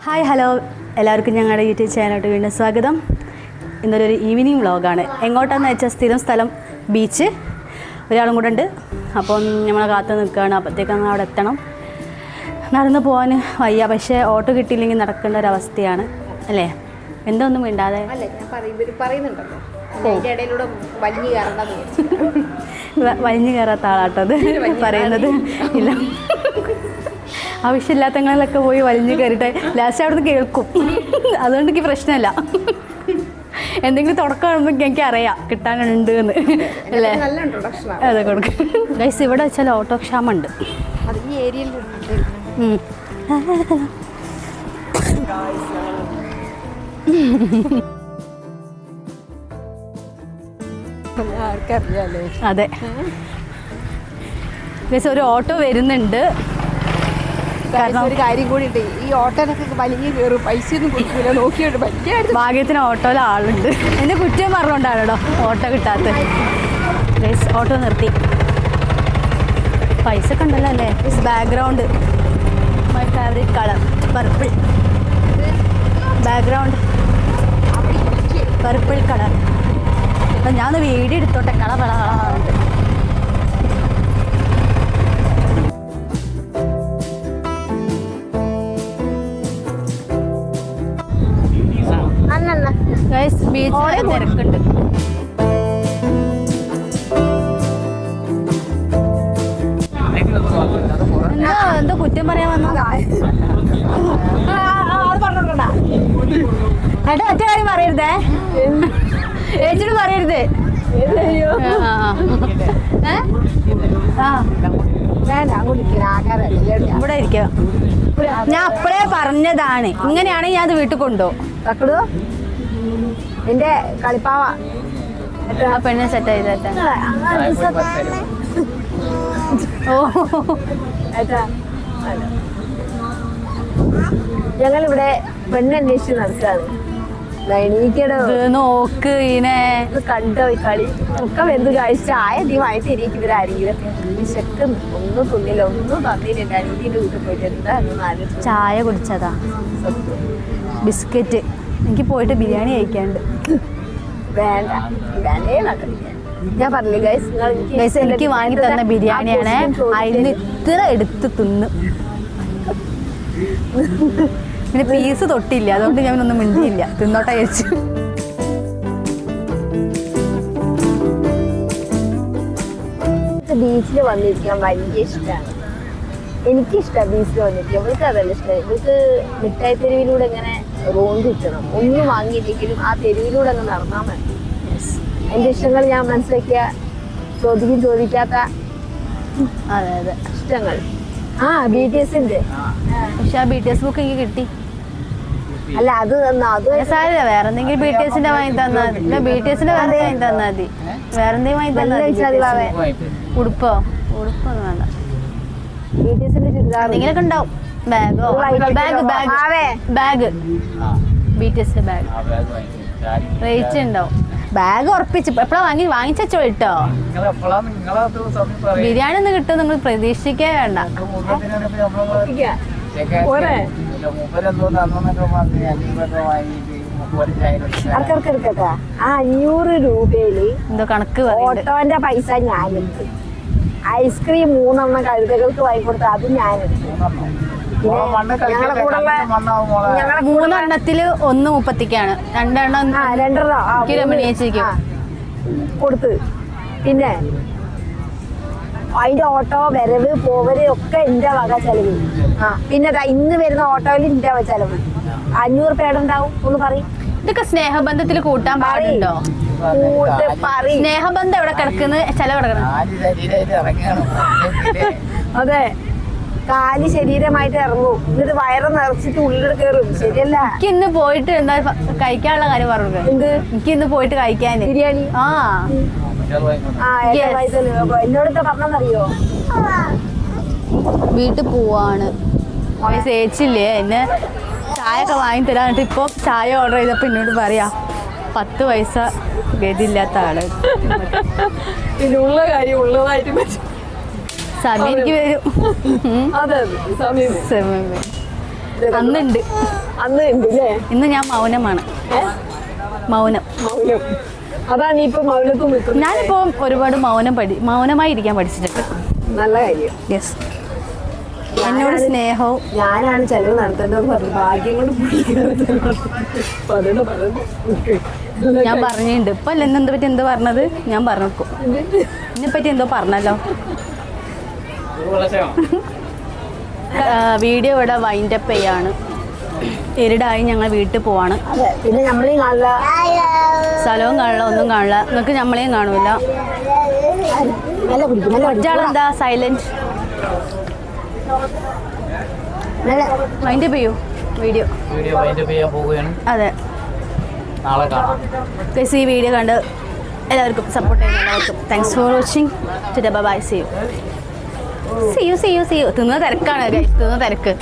Hi hello. എല്ലാവർക്കും ഞങ്ങളുടെ YouTube ചാനലോട്ട് വീണ്ടും സ്വാഗതം. ഇന്നൊരു ഈവനിങ് വ്ളോഗാണ് എങ്ങോട്ടാന്ന് വെച്ചാൽ സ്ഥിരം സ്ഥലം ബീച്ച് ഒരാളും കൂടെ ഉണ്ട്. അപ്പം നമ്മൾ കാത്തു നിൽക്കുകയാണ് അപ്പോഴത്തേക്ക് അവിടെ എത്തണം. നടന്ന് പോകാൻ വയ്യ. പക്ഷേ ഓട്ടോ കിട്ടിയില്ലെങ്കിൽ നടക്കേണ്ട ഒരു അവസ്ഥയാണ്. അല്ലേ? എന്തൊന്നും വേണ്ടാതെ പറയുന്നുണ്ടല്ലോ. വലിഞ്ഞു കയറാത്ത ആളാട്ടത് പറയുന്നത്. ഇല്ല. ആവശ്യമില്ലാത്തങ്ങളിലൊക്കെ പോയി വലിഞ്ഞു കയറിയിട്ട് ലാസ്റ്റ് അവിടുന്ന് കേൾക്കും. അതുകൊണ്ട് എനിക്ക് പ്രശ്നമല്ല. എന്തെങ്കിലും തുടക്കം കാണുമ്പോൾ എനിക്ക് അറിയാം കിട്ടാനുണ്ട് എന്ന്. അല്ലേ? അതെ കൊടുക്കും. ഗൈസ് ഇവിടെ വെച്ചാൽ ഓട്ടോ ക്ഷാമുണ്ട് ഈ ഏരിയയിൽ ആർക്കറിയാലേ? അതെ. ഗൈസ് ഒരു ഓട്ടോ വരുന്നുണ്ട്. കാരണം ഒരു കാര്യം കൂടി ഉണ്ട്. ഈ ഓട്ടോനൊക്കെ വലിയ കയറും പൈസ ഒന്നും കൊടുക്കില്ല നോക്കിയോണ്ട് വലിയ ഭാഗ്യത്തിന് ഓട്ടോയിൽ ആളുണ്ട്. എന്നെ കുറ്റം പറഞ്ഞോണ്ടാണോ ഓട്ടോ കിട്ടാത്ത. ഗൈസ് ഓട്ടോ നിർത്തി. പൈസ ഒക്കെ ഉണ്ടല്ലോ അല്ലേ? Background my favourite colour purple background purple colour അപ്പം ഞാൻ വീഡിയോ എടുത്തോട്ടെ. കള കള കള പറഞ്ഞിട്ട് ബീച്ചിൽ തിരക്കുണ്ട്. എന്താ കുറ്റം പറയാൻ വന്ന? ഏട്ടാ ഒറ്റ കാര്യം പറയരുതേ. ഏച്ചിട്ട്? ആ ഇവിടെ ഇരിക്കോ. ഞാൻ അപ്പഴേ പറഞ്ഞതാണ്. ഇങ്ങനെയാണെങ്കിൽ ഞാൻ അത് വീട്ടിൽ കൊണ്ടുപോകും എന്റെ കളിപ്പാവ. ആ പെണ്ണ് സെറ്റ് ചെയ്തേട്ടെ ഓ. ഞങ്ങൾ ഇവിടെ പെണ്ണന്വേഷിച്ച് നടത്താറ് നോക്ക് ഇനെ കണ്ടോ ഈ കളി? ഒക്കെ എന്ത് കഴിച്ച ആയ നീ വായിത്തിരിക്കും ഇവരാരെങ്കിലും. വിശക്ക് ഒന്നും തുന്നില്ല ഒന്നും തന്നില്ല അനീതിന്റെ വീട്ടിൽ പോയിട്ട് എന്താ ചായ കുടിച്ചതാ. ബിസ്ക്കറ്റ്. എനിക്ക് പോയിട്ട് ബിരിയാണി കഴിക്കാണ്ട് വേണ്ട. വേണ്ടേ വേണ്ട ഞാൻ പറഞ്ഞില്ലേ ഗൈസ് ഗൈസ് എനിക്ക് വാങ്ങി തന്ന ബിരിയാണിയാണ് അതിന് ഇത്ര എടുത്ത് തിന്ന്. പിന്നെ പീസ് തൊട്ടില്ല. അതുകൊണ്ട് ഞാൻ ഒന്നും മിണ്ടിയില്ല. തിന്നോട്ടെ കഴിച്ചു ബീച്ചിൽ വന്നിരിക്കാൻ വലിയ ഇഷ്ടമാണ് എനിക്കിഷ്ടമാണ് ബീച്ചിൽ വന്നിരിക്കാൻ. ഇവൾക്ക് അതല്ല ഇഷ്ടം. ഇവൾക്ക് മിഠായി തെരുവിലൂടെ ഇങ്ങനെ റോണ്ട് കിട്ടണം. ഒന്നും വാങ്ങിയില്ലെങ്കിലും ആ തെരുവിലൂടെ അങ്ങ് നടന്നാൽ മതി. എന്റെ ഇഷ്ടങ്ങൾ ഞാൻ മനസ്സിലാക്കിയ ചോദിക്കും ചോദിക്കാത്ത അതെ അതെ. ഇഷ്ടങ്ങൾ. ആ ബി ടി എസിന്റെ പക്ഷെ ആ ബി ടി എസ് ബുക്ക് എനിക്ക് കിട്ടി. അല്ല അത് സാരില്ല വേറെ എന്തെങ്കിലും ബി ടി എസിന്റെ വാങ്ങി തന്നാൽ മതി. ഇല്ല ബി ടി എസിന്റെ വേറെ വാങ്ങി തന്നാൽ മതി. വേറെ എന്തെങ്കിലും വാങ്ങി തന്നാൽ മതി. ഉടുപ്പോ? ഉടുപ്പൊന്നും വേണ്ട. ബി ടി എസിന്റെ ചുരിദാർ എന്തെങ്കിലുമൊക്കെ ഉണ്ടാവും. ബാഗോ? Bag bag. Bag. B T എസിന്റെ ബാഗ്. റേറ്റ് ഉണ്ടാവും ബാഗ് ഉറപ്പിച്ച്. എപ്പോഴാ വാങ്ങി? വാങ്ങിച്ചോ കേട്ടോ. ബിരിയാണി ഒന്നും കിട്ടും നിങ്ങൾ പ്രതീക്ഷിക്കേ വേണ്ട. പോരെ? ആ അഞ്ഞൂറ് രൂപയിൽ എന്തോ കണക്ക് ഓട്ടോന്റെ പൈസ ഞാൻ എടുത്തു ഐസ്ക്രീം മൂന്നെണ്ണം കഴുതകൾക്ക് വാങ്ങിക്കൊടുത്ത അത് ഞാൻ മൂന്നെണ്ണത്തിൽ ഒന്ന് മുപ്പത്തിക്കാണ്. രണ്ടെണ്ണം രണ്ടെണ്ണം. കൊടുത്ത്. പിന്നെ അതിന്റെ ഓട്ടോ വരവ് പോവൽ ഒക്കെ എന്റെ വക ചെലവ് ആ പിന്നെ ഇന്ന് വരുന്ന ഓട്ടോയിൽ എന്റെ വക ചെലവ്. അഞ്ഞൂറ് പേടെ ഉണ്ടാവും ഒന്ന് പറയും. ഇതൊക്കെ സ്നേഹബന്ധത്തിൽ കൂട്ടാൻ പാടുണ്ടോ? സ്നേഹബന്ധം എവിടെ കിടക്കുന്ന ചെലവ് കിടക്കണം? അതെ. കാൽ ശരീരമായിട്ട് ഇറങ്ങും. എന്നിട്ട് വയറ് നിറച്ചിട്ട് ഉള്ളിൽ കയറും ശരിയല്ല. എനിക്ക് ഇന്ന് പോയിട്ട് എന്താ കഴിക്കാനുള്ള കാര്യം പറഞ്ഞു എന്ത്? എനിക്ക് ഇന്ന് പോയിട്ട് കഴിക്കാൻ ബിരിയാണി? ആ. ആ ഏട്ടാ Yes. വയസ്സിൽ. അപ്പൊ എന്നോട് പറഞ്ഞറിയോ വീട്ടിൽ പോവാണ്. ചേച്ചില്ലേ എന്നെ ചായ ഒക്കെ വാങ്ങി തരാന്നിട്ട് ഇപ്പൊ ചായ ഓർഡർ ചെയ്തപ്പോ എന്നോട് പറയാ പത്ത് പൈസ ഗതിയില്ലാത്ത ആൾ. പിന്നെ ഉള്ള കാര്യം ഉള്ളതായിട്ട് സമയം എനിക്ക് വരും. അന്നുണ്ട്. അന്ന് ഇന്ന് ഞാൻ മൗനമാണ്. മൗനം. മൗനം. അതാണ് ഇപ്പൊ മൗനത്ത് നിൽക്കുന്നത്. ഞാനിപ്പോൾ ഒരുപാട് മൗനം പഠി മൗനമായി ഇരിക്കാൻ പഠിച്ചിട്ടുണ്ട്. നല്ല കാര്യം. യെസ് എന്നോട് സ്നേഹവും ഞാനാണ് ചെലവ് നടത്തേണ്ടത് പറഞ്ഞു. ഭാഗ്യം കൊണ്ട് പറയണ പറയണ ഞാൻ പറഞ്ഞിട്ടുണ്ട്. ഇപ്പൊ അല്ല എന്ത് പറ്റി എന്തോ പറഞ്ഞത്? ഞാൻ പറഞ്ഞു എന്നെ ഇതിനെ പറ്റി എന്തോ പറഞ്ഞല്ലോ വീഡിയോ ഇവിടെ വൈൻഡപ്പ് ചെയ്യാണ്. ഇരുടായി ഞങ്ങൾ വീട്ടിൽ പോവാണ്. അതെ പിന്നെ നമ്മളീ കാണില്ല സ്ഥലവും കാണില്ല ഒന്നും കാണില്ല നിങ്ങൾക്ക് നമ്മളെയും കാണൂല. ഒറ്റാളെന്താ സൈലന്റ് നല്ല വൈൻഡപ്പ് ചെയ്യൂ. വീഡിയോ അതെ. ഗൈസ് ഈ വീഡിയോ കണ്ട് എല്ലാവർക്കും സപ്പോർട്ട് ചെയ്യുന്ന എല്ലാവർക്കും. Thanks for watching bye see you see you see you see you തിന്ന തിരക്കാണ് ഗൈസ് തിന്ന തിരക്ക്.